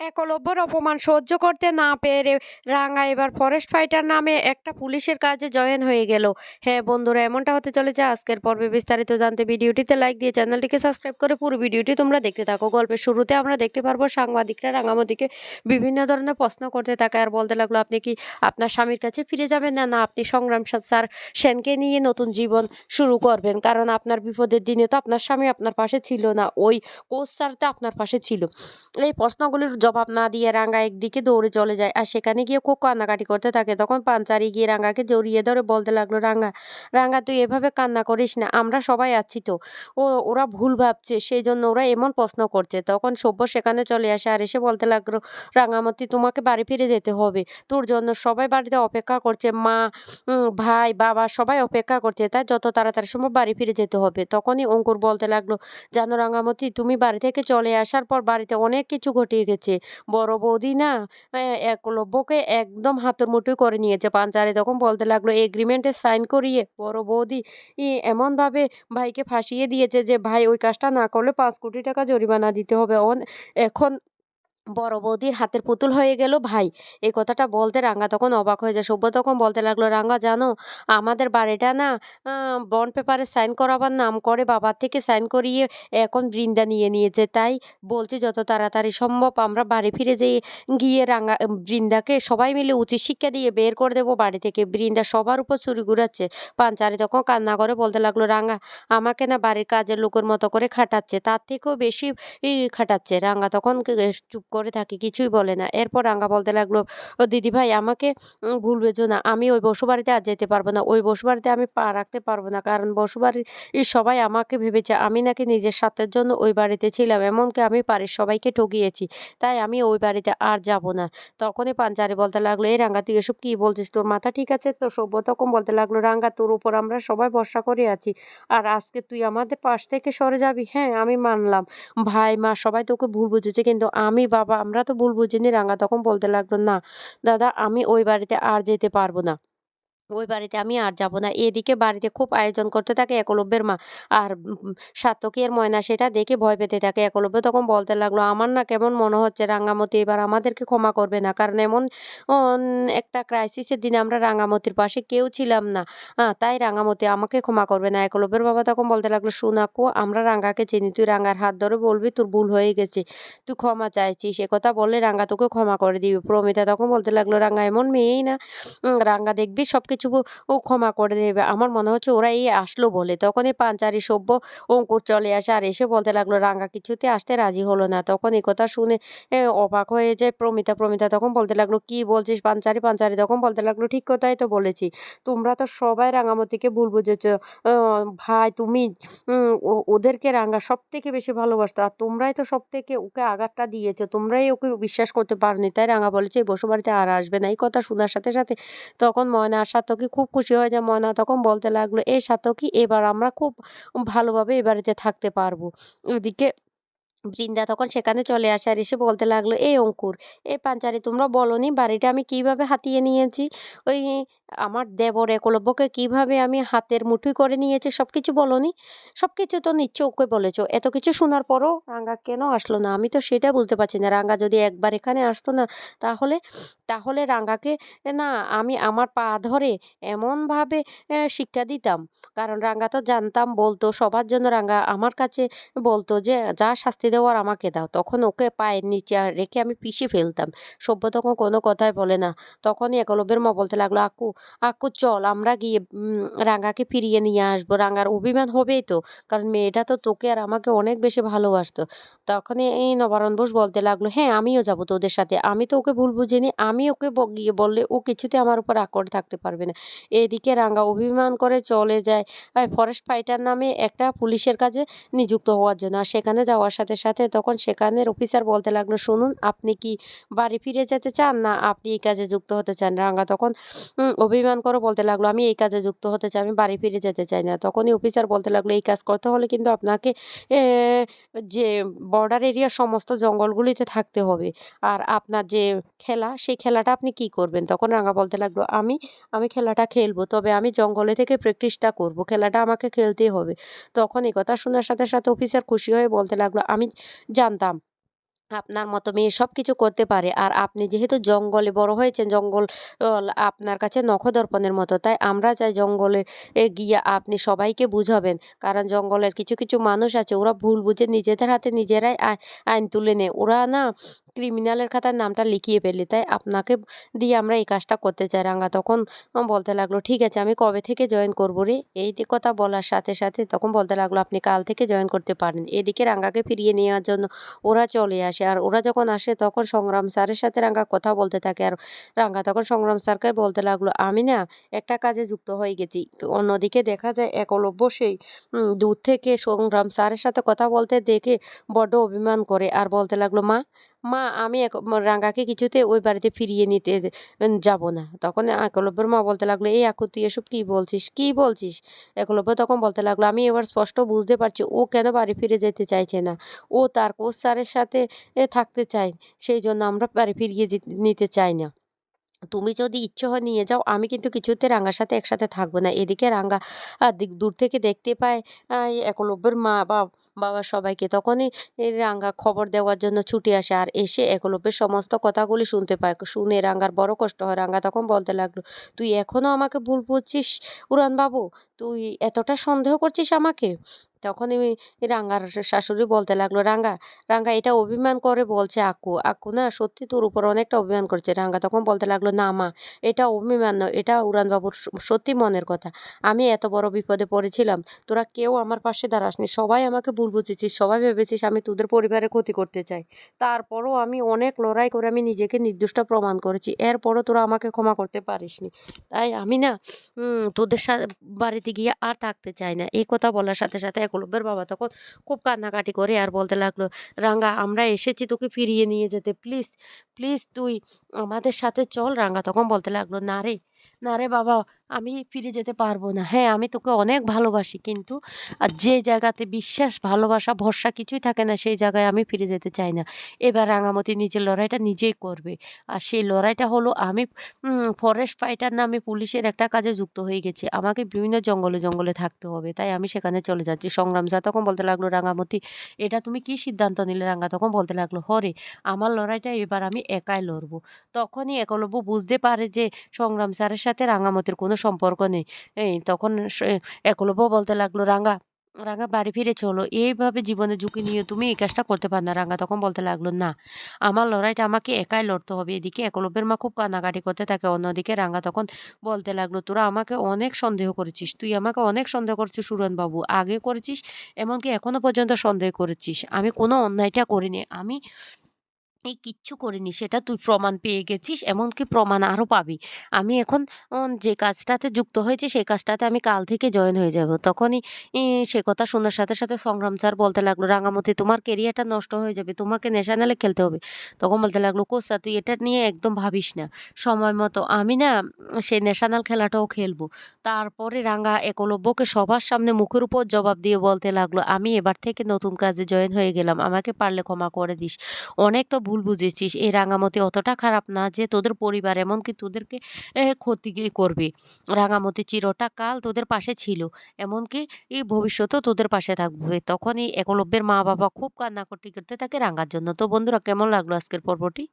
একলব্যর অপমান সহ্য করতে না পেরে রাঙা এবার ফরেস্ট ফাইটার নামে একটা পুলিশের কাজে জয়েন হয়ে গেল। হ্যাঁ বন্ধুরা, এমনটা হতে চলেছে আজকের পর্বে। বিস্তারিত জানতে ভিডিওটিতে লাইক দিয়ে চ্যানেলটিকে সাবস্ক্রাইব করে পুরো ভিডিওটি তোমরা দেখতে থাকো। গল্পের শুরুতে আমরা দেখতে পারব, সাংবাদিকরা রাঙামতিকে বিভিন্ন ধরনের প্রশ্ন করতে থাকে। আর বলতে লাগল, আপনি কি আপনার স্বামীর কাছে ফিরে যাবেন না? না, আপনি সংগ্রাম স্যার সেনকে নিয়ে নতুন জীবন শুরু করবেন। কারণ আপনার বিপদের দিনে তো আপনার স্বামী আপনার পাশে ছিল না। ওই কোচ স্যার তো আপনার পাশে ছিল। এই প্রশ্নগুলির জবাব না দিয়ে রাঙ্গা একদিকে দৌড়ে চলে যায় আর সেখানে গিয়ে খুব কান্নাকাটি করতে থাকে। তখন পাঞ্চারি গিয়ে রাঙ্গাকে জড়িয়ে ধরে বলতে লাগল, রাঙ্গা রাঙ্গা, তুই এভাবে কান্না করিস না, আমরা সবাই আছি তো। ও, ওরা ভুল ভাবছে সেই জন্য ওরা এমন প্রশ্ন করছে। তখন সভ্য সেখানে চলে আসে আর এসে বলতে লাগল রাঙামতি তোমাকে বাড়ি ফিরে যেতে হবে। তোর জন্য সবাই বাড়িতে অপেক্ষা করছে, মা ভাই, বাবা, সবাই অপেক্ষা করছে। তাই যত তাড়াতাড়ি সম্ভব বাড়ি ফিরে যেতে হবে। তখনই অঙ্কুর বলতে লাগল, জানো রাঙামতি তুমি বাড়ি থেকে চলে আসার পর বাড়িতে অনেক কিছু ঘটিয়ে গেছে। বড় বৌদি না একলব্যকে একদম হাতের মুঠোয় করে নিয়েছে। পাঞ্চারে তখন বলতে লাগল এগ্রিমেন্টে সাইন করিয়ে, বড় বৌদি এমনভাবে ভাইকে ফাঁসিয়ে দিয়েছে যে, ভাই, ওই কাজটা না করলে পাঁচ কোটি টাকা জরিমানা দিতে হবে। এখন বড় বৌদির হাতের পুতুল হয়ে গেল, ভাই, এই কথাটা বলতে রাঙ্গা তখন অবাক হয়ে যায়। সভ্য তখন বলতে লাগল, রাঙ্গা, জানো, আমাদের বাড়িটা না বন্ড পেপারে সাইন করাবার নাম করে বাবার থেকে সাইন করিয়ে এখন বৃন্দা নিয়ে নিয়েছে। তাই বলছি, যত তাড়াতাড়ি সম্ভব আমরা বাড়ি ফিরে যেয়ে গিয়ে রাঙ্গা বৃন্দাকে সবাই মিলে উচিত শিক্ষা দিয়ে বের করে দেবো বাড়ি থেকে। বৃন্দা সবার উপর ছুরি ঘুরাচ্ছে। পাঞ্চারি তখন কান্না করে বলতে লাগল, রাঙ্গা, আমাকে না বাড়ির কাজের লোকের মতো করে খাটাচ্ছে, তার থেকেও বেশি খাটাচ্ছে। রাঙ্গা তখন চুপ করে থাকে, কিছুই বলে না। এরপর রাঙ্গা বলতে লাগল, ও দিদি ভাই, আমাকে ভুল বেজো না। আমি ওই বসুবাড়িতে আর যেতে পারব না। ওই বসুবাড়িতে আমি পা রাখতে পারব না। কারণ বসুবাড়ির সবাই আমাকে ভেবেছে, আমি নাকি নিজের স্বার্থের জন্য ওই বাড়িতে ছিলাম। এমনকি আমি বাড়ির সবাইকে ঠকিয়েছি তাই আমি ওই বাড়িতে আর যাব না। তখনই পাঞ্চারি বলতে লাগল, এই রাঙ্গা তুই এসব কী বলছিস? তোর মাথা ঠিক আছে? তো সভ্য? তখন বলতে লাগল রাঙ্গা তোর উপর আমরা সবাই ভরসা করে আছি। আর আজকে তুই আমাদের পাশ থেকে সরে যাবি? হ্যাঁ আমি মানলাম। ভাই, মা, সবাই তোকে ভুল বুঝেছে, কিন্তু আমি বাবা, আমরা তো ভুল বুঝিনি রাঙা তখন বলতে লাগল, না, দাদা, আমি ওই বাড়িতে আর যেতে পারব না। ওই বাড়িতে আমি আর যাব না। এদিকে বাড়িতে খুব আয়োজন করতে থাকে একলব্যের মা। আর আর ময়না সেটা দেখে ভয় পেতে থাকে। একলব্য তখন বলতে লাগল, আমার না কেমন মনে হচ্ছে রাঙ্গামতি এবার আমাদেরকে ক্ষমা করবে না। কারণ এমন একটা ক্রাইসিসের দিনে আমরা রাঙ্গামতির পাশে কেউ ছিলাম না। হ্যাঁ তাই রাঙ্গামতি আমাকে ক্ষমা করবে না। একলব্যের বাবা তখন বলতে লাগল শোনাকো আমরা রাঙ্গাকে চিনি, তুই রাঙ্গার হাত ধরে বলবি তোর ভুল হয়ে গেছে। তুই ক্ষমা চাইছিস সে কথা বললে রাঙ্গা তোকে ক্ষমা করে দিবি। প্রমিতা তখন বলতে লাগল রাঙ্গা এমন মেয়েই না। রাঙ্গা দেখবি সব কিছু ও ক্ষমা করে দেবে। আমার মনে হচ্ছে ওরা এই আসলো বলে। তখনই পাঞ্চারি সভ্য অঙ্কুর চলে আসে আর এসে বলতে লাগল, রাঙ্গা কিছুতে আসতে রাজি হলো না। তখন এই কথা শুনে অবাক হয়ে যায় প্রমিতা। প্রমিতা তখন বলতে লাগল, কি বলছিস পাঞ্চারি? পাঞ্চারি তখন বলতে লাগল, ঠিক কথাই তো বলেছি। তোমরা তো সবাই রাঙামতিকে ভুল বুঝেছ। ভাই, তুমি ওদেরকে রাঙ্গা সব থেকে বেশি ভালোবাসতো আর তোমরাই তো সব থেকে ওকে আঘাতটা দিয়েছ। তোমরাই ওকে বিশ্বাস করতে পারোনি। তাই রাঙা বলেছে, এই বসবাড়িতে আর আসবে না। এই কথা শোনার সাথে সাথে তখন ময়না আর সাতকী খুব খুশি হয় যে ময়না তখন বলতে লাগল, এ সাতকী, এবার আমরা খুব ভালোভাবে এ বাড়িতে থাকতে পারব। ওদিকে বৃন্দা তখন সেখানে চলে আসে আর এসে বলতে লাগল, এই অঙ্কুর, এই পাঞ্চারি তোমরা বলনি বাড়িটা আমি কীভাবে হাতিয়ে নিয়েছি? ওই আমার দেবর একলব্যকে কীভাবে আমি হাতের মুঠোয় করে নিয়েছি? সব কিছু বলনি? সব কিছু তো নিশ্চয় ওকে বলেছ। এত কিছু শোনার পরও রাঙ্গা কেন আসলো না? আমি তো সেটা বুঝতে পারছি না। রাঙ্গা যদি একবার এখানে আসতো না, তাহলে তাহলে রাঙ্গাকে, না, আমি আমার পা ধরে এমনভাবে শিক্ষা দিতাম। কারণ রাঙ্গা তো জানতাম, বলতো, সবার জন্য রাঙ্গা আমার কাছে বলতো যে, যা শাস্তি দেওয়ার আমাকে দাও। তখন ওকে পায়ের নিচে আর রেখে আমি পিষে ফেলতাম। সভ্য তখন কোনো কথাই বলে না। তখনই একলব্যের মা বলতে লাগল আকু আকু চল আমরা গিয়ে উম, রাঙ্গাকে ফিরিয়ে নিয়ে আসব। রাঙ্গার অভিমান হবেই তো কারণ মেয়েটা তো তোকে আর আমাকে অনেক বেশি ভালোবাসতো। তখনই এই নবারণ বোস বলতে লাগল হ্যাঁ আমিও যাব তোদের সাথে। আমি তো ওকে ভুল বুঝিনি। আমি ওকে গিয়ে বললে ও কিছুতে আমার উপর রাগ করে থাকতে পারবে না। এদিকে রাঙ্গা অভিমান করে চলে যায়। ফরেস্ট ফাইটার নামে একটা পুলিশের কাজে নিযুক্ত হওয়ার জন্য। আর সেখানে যাওয়ার সাথে সাথে তখন সেখানের অফিসার বলতে লাগল, শুনুন, আপনি কি বাড়ি ফিরে যেতে চান? না, আপনি এই কাজে যুক্ত হতে চান। রাঙ্গা তখন অভিমান করে, বলতে লাগল, আমি এই কাজে যুক্ত হতে চাই, আমি বাড়ি ফিরে যেতে চাই না। তখনই অফিসার বলতে লাগল, এই কাজ করতে হলে কিন্তু আপনাকে যে বর্ডার এরিয়ার সমস্ত জঙ্গলগুলিতে থাকতে হবে। আর আপনার যে খেলা, সেই খেলাটা আপনি কি করবেন? তখন রাঙ্গা বলতে লাগল, আমি আমি খেলাটা খেলব, তবে আমি জঙ্গলে থেকে প্র্যাকটিসটা করব, খেলাটা আমাকে খেলতেই হবে। তখন এই কথা শোনার সাথে সাথে অফিসার খুশি হয়ে বলতে লাগল, আমি জানতাম আপনার মতো মেয়ে সব কিছু করতে পারে। আর আপনি যেহেতু জঙ্গলে বড় হয়েছেন, জঙ্গল আপনার কাছে নখদর্পণের মতো। তাই আমরা চাই জঙ্গলে গিয়ে আপনি সবাইকে বুঝাবেন। কারণ জঙ্গলের কিছু, কিছু মানুষ আছে ওরা ভুল বুঝে নিজেদের হাতে নিজেরাই আইন তুলে নেয়। ওরা না ক্রিমিনালের খাতার নামটা লিখিয়ে ফেলে। তাই আপনাকে দিয়ে আমরা এই কাজটা করতে চাই। রাঙা তখন বলতে লাগল, "ঠিক আছে আমি কবে থেকে জয়েন করব রে?" এই কথা বলার সাথে, সাথে তখন বলতে লাগল, "আপনি কাল থেকে জয়েন করতে পারেন।" এদিকে রাঙ্গাকে ফিরিয়ে নেওয়ার জন্য ওরা চলে আসে। আর ওরা যখন আসে তখন সংগ্রাম স্যারের সাথে রাঙ্গা কথা বলতে থাকে। আর রাঙ্গা তখন সংগ্রাম স্যারকে বলতে লাগল, "আমি না একটা কাজে যুক্ত হয়ে গেছি।" অন্যদিকে দেখা যায় একলব্য সেই দূর থেকে সংগ্রাম স্যারের সাথে কথা বলতে দেখে বড্ড অভিমান করে। আর বলতে লাগল, "মা, মা আমি এক ম রাঙাকে কিছুতেই ওই বাড়িতে ফিরিয়ে নিতে যাব না।" তখন একলব্যের মা বলতে লাগল, "এই আকু তুই এসব কী বলছিস? কী বলছিস?" একলব্য তখন বলতে লাগল, "আমি এবার স্পষ্ট বুঝতে পারছি ও কেন বাড়ি ফিরে যেতে চাইছে না। ও তার কোচ স্যারের সাথে থাকতে চায়। সেই জন্য আমরা বাড়ি ফিরিয়ে নিতে চাই না। তুমি যদি ইচ্ছে হয় নিয়ে যাও, আমি কিন্তু কিছুতে রাঙার সাথে একসাথে থাকব না। এদিকে রাঙা আ দিক দূর থেকে দেখতে পায় একলব্যের মা বা বাবা সবাইকে। তখনই এ রাঙা খবর দেওয়ার জন্য ছুটে আসে। আর এসে একলব্যের সমস্ত কথাগুলি শুনতে পায়। শুনে রাঙার বড় কষ্ট হয়। রাঙা তখন বলতে লাগল, "তুই এখনও আমাকে ভুল বুঝছিস উড়ানবাবু? তুই এতটা সন্দেহ করছিস আমাকে?" তখনই রাঙার শাশুড়ি বলতে লাগল, "রাঙা, রাঙা এটা অভিমান করে বলছে আক্কু। আক্কু না সত্যি তোর উপর অনেকটা অভিমান করছে।" রাঙা তখন বলতে লাগল, "না মা, এটা অভিমান নয়। এটা উড়ানবাবুর সত্যি মনের কথা। আমি এত বড় বিপদে পড়েছিলাম। তোরা কেউ আমার পাশে দাঁড়াসনি। সবাই আমাকে ভুল বুঝেছিস। সবাই ভেবেছিস আমি তোদের পরিবারের ক্ষতি করতে চাই। তারপরও আমি অনেক লড়াই করে আমি নিজেকে নির্দোষটা প্রমাণ করেছি। এরপরও তোরা আমাকে ক্ষমা করতে পারিসনি। তাই আমি না তোদের সা বাড়িতে গিয়ে আর থাকতে চাই না।" এই কথা বলার সাথে, সাথে একলব্যের বাবা তখন খুব কান্নাকাটি করে আর বলতে লাগল, রাঙ্গা আমরা এসেছি তোকে ফিরিয়ে নিয়ে যেতে। প্লিজ, প্লিজ তুই আমাদের সাথে চল।" রাঙ্গা তখন বলতে লাগল, "না রে, না রে বাবা আমি ফিরে যেতে পারব না। হ্যাঁ, আমি তোকে অনেক ভালোবাসি। কিন্তু আর যে জায়গাতে বিশ্বাস, ভালোবাসা, ভরসা কিছুই থাকে না সেই জায়গায় আমি ফিরে যেতে চাই না।" এবার রাঙামতি নিজের লড়াইটা নিজেই করবে। আর সেই লড়াইটা হলো আমি ফরেস্ট ফাইটার নামে পুলিশের একটা কাজে যুক্ত হয়ে গেছি। আমাকে বিভিন্ন জঙ্গলে, জঙ্গলে থাকতে হবে। তাই আমি সেখানে চলে যাচ্ছি। সংগ্রাম স্যার তখন বলতে লাগল, "রাঙামতি এটা তুমি কি সিদ্ধান্ত নিলে?" রাঙা তখন বলতে লাগল, "হরে আমার লড়াইটা এবার আমি একাই লড়বো।" তখনই একলব্য বুঝতে পারে যে সংগ্রাম স্যারের সাথে রাঙামতির কোনো সম্পর্ক নেই। এই তখন একলব্য বলতে লাগল, "রাঙা, রাঙা বাড়ি ফিরে চলো। এইভাবে জীবনের ঝুঁকি নিয়ে তুমি এই কাজটা করতে পার না।" রাঙা তখন বলতে লাগল, "না, আমার লড়াইটা আমাকে একাই লড়তে হবে।" এদিকে একলব্যের মা খুব কান্নাকাটি করতে থাকে। অন্যদিকে রাঙা তখন বলতে লাগল, "তোরা আমাকে অনেক সন্দেহ করেছিস। তুই আমাকে অনেক সন্দেহ করেছিস সুরনবাবু। আগে করেছিস এমনকি এখনও পর্যন্ত সন্দেহ করেছিস। আমি কোনো অন্যায়টা করিনি। আমি এই কিচ্ছু করিনি। সেটা তুই প্রমাণ পেয়ে গেছিস। এমনকি প্রমাণ আরও পাবি। আমি এখন যে কাজটাতে যুক্ত হয়েছি সেই কাজটাতে আমি কাল থেকে জয়েন হয়ে যাব।" তখনই সে কথা শোনার সাথে, সাথে সংগ্রাম স্যার বলতে লাগল, "রাঙামতি তোমার কেরিয়ারটা নষ্ট হয়ে যাবে। তোমাকে ন্যাশনালে খেলতে হবে।" তখন বলতে লাগল, "কোচ তুই এটা নিয়ে একদম ভাবিস না। সময় মতো আমি না সেই ন্যাশনাল খেলাটাও খেলব।" তারপরে রাঙা একলব্যকে সবার সামনে মুখের উপর জবাব দিয়ে বলতে লাগল, "আমি এবার থেকে নতুন কাজে জয়েন হয়ে গেলাম। আমাকে পারলে ক্ষমা করে দিস। অনেক তো ভুল বুঝেছিস। এই রাঙামতি অতটা খারাপ না যে তোদের পরিবার এমনকি তোদেরকে ক্ষতি করবে। রাঙামতি চিরটা কাল তোদের পাশে ছিল। এমনকি এই ভবিষ্যতেও তোদের পাশে থাকবে।" তখনই একলব্যের মা-বাবা খুব কান্নাকাটি করতে থাকে রাঙার জন্য। তো বন্ধুরা, কেমন লাগল আজকের পর্বটি?